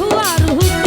ধুয়ার হুদ